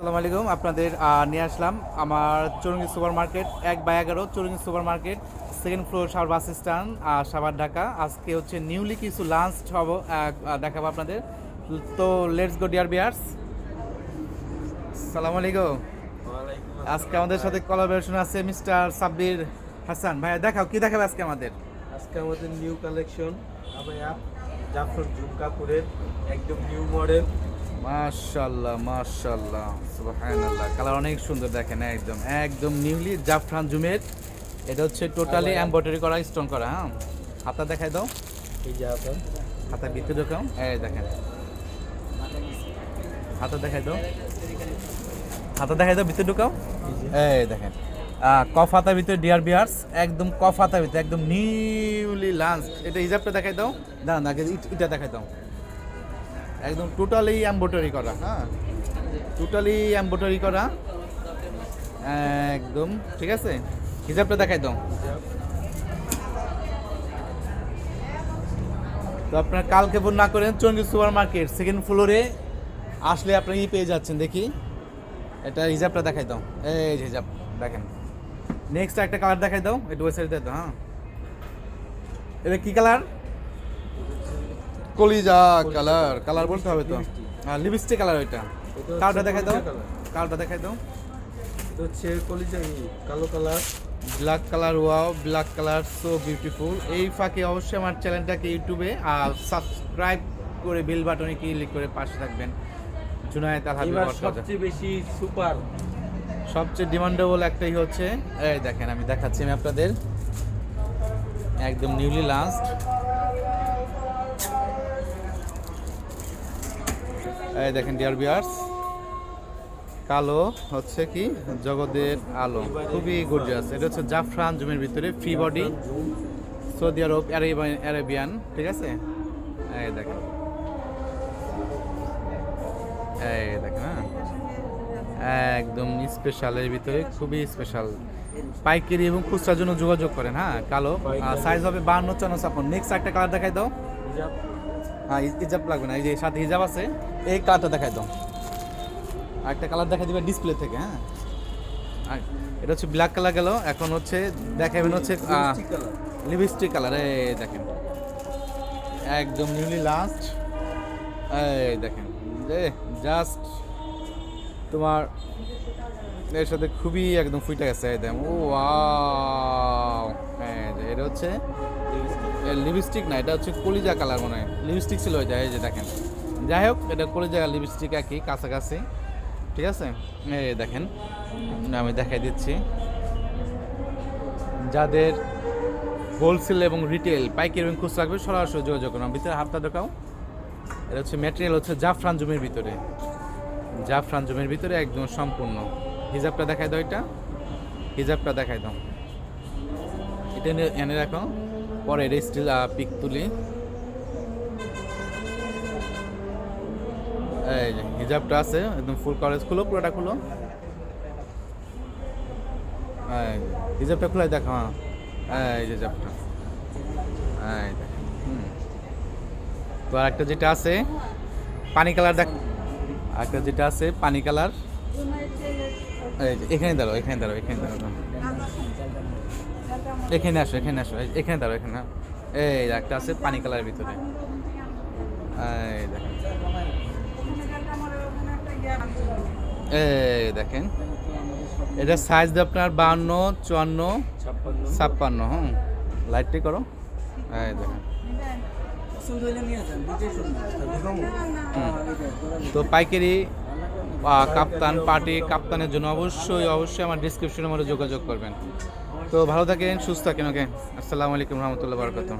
আসসালামু আলাইকুম আপনাদের নিয়ে আসলাম আমার চৌরঙ্গি সুপার মার্কেট এক বাই এগারো Chowrangi super market second floor Savar bus stand Savar Dhaka. আজকে হচ্ছে নিউলি কিছু লাঞ্চ হব দেখাবো আপনাদের। তো লেটস গো ডিয়ার বিয়ার্স সালাম আলাইকুম। আজকে আমাদের সাথে কোলাবোরেশন আছে মিস্টার সাব্বির হাসান। ভাইয়া দেখাও কি দেখাবে আজকে আমাদের? আজকে আমাদের নিউ কালেকশন আবায়া জাফর কাপড়ের একদম নিউ মডেল মাশাল্লাহ মাশাল্লাহ সুবহানাল্লাহ। কালার অনেক সুন্দর দেখেন একদম একদম নিউলি জাফরান জুমের। এটা হচ্ছে টোটালি এমব্রয়ডারি করা স্টোন করা হ্যাঁ? হাতা দেখাই দাও। এই যে আপনার হাতা ভিতরে ঢোকাও। এই দেখেন। হাতা দেখাই দাও। হাতা দেখাই দাও ভিতরে ঢোকাও। এই দেখেন। কফ হাতার ভিতরে ডিয়ার বিয়ার্স একদম কফ হাতার ভিতরে একদম নিউলি লাঞ্চ এটা হিজাবটা দেখাই দাও। দাঁড়ান আগে এটা দেখাই দাও। একদম টোটালি এম্বোটারি করা হ্যাঁ টোটালি এম্বোটারি করা। একদম, ঠিক আছে? হিজাবটা দেখাই দাও। তো আপনার কালকে বোন না করেন চঙ্গি সুপার মার্কেট সেকেন্ড ফ্লোরে আসলে আপনি ই পেয়ে যাচ্ছেন, দেখি। এটা হিজাবটা দেখাই দাও। এই যে হিজাব, দেখেন। নেক্সট একটা কালার দেখাই দাও একটু ওই সাইডে দাও হ্যাঁ। এটা কী কালার কলিজা কালার কালার বলতে হবে তো? হ্যাঁ লিপস্টিক কালার ওইটা। কালারটা দেখাই দাও। কালারটা দেখাই দাও। এটা হচ্ছে কলিজা কালো colour. Black colour wow black colour so beautiful. এই ফাঁকে অবশ্যই আমার চ্যানেলটাকে ইউটিউবে আর সাবস্ক্রাইব করে বেল বাটনে ক্লিক করে পাশে থাকবেন। জুনায়েদ আল হাবিব সবচেয়ে বেশি সুপার। সবচেয়ে ডিমান্ডেবল একটাই হচ্ছে এই দেখেন আমি দেখাচ্ছি আমি আপনাদের। একদম নিউলি লাস্ট দেখেন ডিয়ার বিয়ার্স কালো হচ্ছে কি? জগতের আলো। খুবই গর্জিয়াস এটা হচ্ছে জাফরান জুমের ভিতরে free body Saudi Arab Arabian ঠিক আছে? এই দেখেন। এই দেখেন হ্যাঁ? একদম স্পেশালের ভিতরে, খুবই স্পেশাল পাইকারি এবং খুচরার জন্য যোগাযোগ করেন হ্যাঁ কালো। সাইজ হবে বান্ন চান্ন ছাপ্পান্ন। নেক্সট একটা কালার দেখাই দাও। হ্যাঁ হিজাব লাগবে না এই যে সাথে হিজাব আছে এই কালারটা দেখাই দাও। আর একটা কালার দেখাই দিবে ডিসপ্লে থেকে হ্যাঁ? আর এটা হচ্ছে ব্ল্যাক কালার গেল এখন হচ্ছে দেখাবেন হচ্ছে লিপস্টিক কালার এই দেখেন। একদম নিউলি লাস্ট এই দেখেন জাস্ট তোমার এর সাথে খুবই একদম ফুইটা গেছে দেখেন ও হ্যাঁ এটা হচ্ছে লিপস্টিক না, এটা হচ্ছে কলিজা কালার মনে হয়। লিপস্টিক ছিল এটা এই যে দেখেন। যাই হোক, এটা কলিজা লিপস্টিক একই, কাছাকাছি। ঠিক আছে? এই দেখেন, আমি দেখাই দিচ্ছি। যাদের হোলসেল এবং রিটেল পাইকারি এবং খুচরা লাগবে, সরাসরি যোগাযোগ করুন। ভিতরে হাতটা ঢোকাও। এটা হচ্ছে ম্যাটেরিয়াল হচ্ছে জাফরান জমির ভিতরে। জাফরান জমির ভিতরে একদম সম্পূর্ণ। হিজাবটা দেখাই দাও এটা। হিজাবটা দেখাই দাও। এটা এনে রাখো। পরে স্টিল পিক তুলি। এই হিজাবটা আছে, একদম ফুল কলেজ খুলো, পুরোটা খুলো। হিজাবটা খুলে দেখো হ্যাঁ। এই হিজাবটা। দেখো, হুম। তো আরেকটা যেটা আছে, পানি কালার দেখ। আরেকটা যেটা আছে, পানি কালার। এখানে দাঁড়াও এখানে দাঁড়াও এখানে দাঁড়াও। এখানে আসো এখানে আসো এখানে দাঁড়ো এখানে এই একটা আছে পানি কালারের ভিতরে। এই দেখেন দেখেন, এটা সাইজ আপনার বাহান্ন, চুয়ান্ন, ছাপ্পান্ন, হুম। লাইটটি করো। এই দেখেন। তো পাইকারি কাপ্তান পার্টি, কাপ্তানের জন্য অবশ্যই অবশ্যই আমার ডিসক্রিপশনের মধ্যে যোগাযোগ করবেন। তো ভালো থাকেন, সুস্থ থাকেন, ওকে? আসসালামু আলাইকুম রহমতুল্লাহ বারকাতুহ।